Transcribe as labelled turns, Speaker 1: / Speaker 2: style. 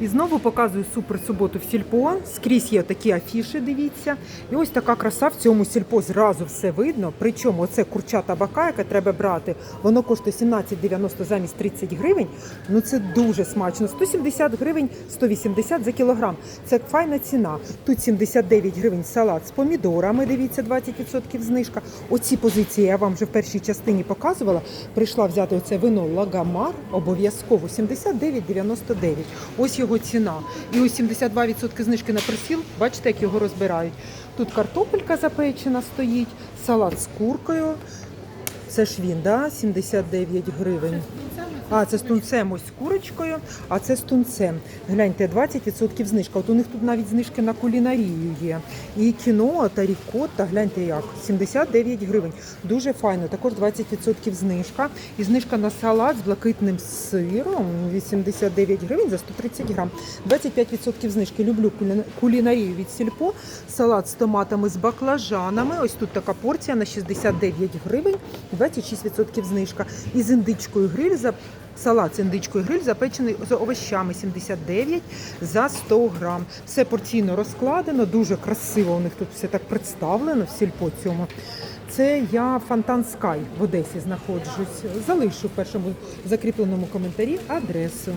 Speaker 1: І знову показую супер суботу в сільпо. Скрізь є такі афіши, дивіться. І ось така краса в цьому сільпо зразу все видно. Причому оце курчата бака, яке треба брати, воно коштує 17,90 замість 30 гривень. Ну це дуже смачно. 170 гривень, 180 за кілограм. Це файна ціна. Тут 79 гривень салат з помідорами. Дивіться, 20% знижка. Оці позиції я вам вже в першій частині показувала. Прийшла взяти оце вино Лагамар. Обов'язково 79,99. Ось його ціна. І ось 72% знижки на присіл. Бачите, як його розбирають. Тут картопелька запечена стоїть, салат з куркою. Це ж він, да? 79 гривень. А, це з тунцем ось з курочкою, а це з тунцем. Гляньте, 20% знижка. От у них тут навіть знижки на кулінарію є. І кіно та рікотта, гляньте як, 79 гривень. Дуже файно, також 20% знижка. І знижка на салат з блакитним сиром 89 гривень за 130 грам. 25% знижки. Люблю куліна- кулінарію від сільпо. Салат з томатами з баклажанами. Ось тут така порція на 69 гривень, 26% знижка. І з індичкою гриль за Салат з індичкою гриль запечений з овощами 79 за 100 грам. Все порційно розкладено, дуже красиво у них тут все так представлено в сільпо цьому. Це я Фонтан Скай в Одесі знаходжусь. Залишу в першому закріпленому коментарі адресу.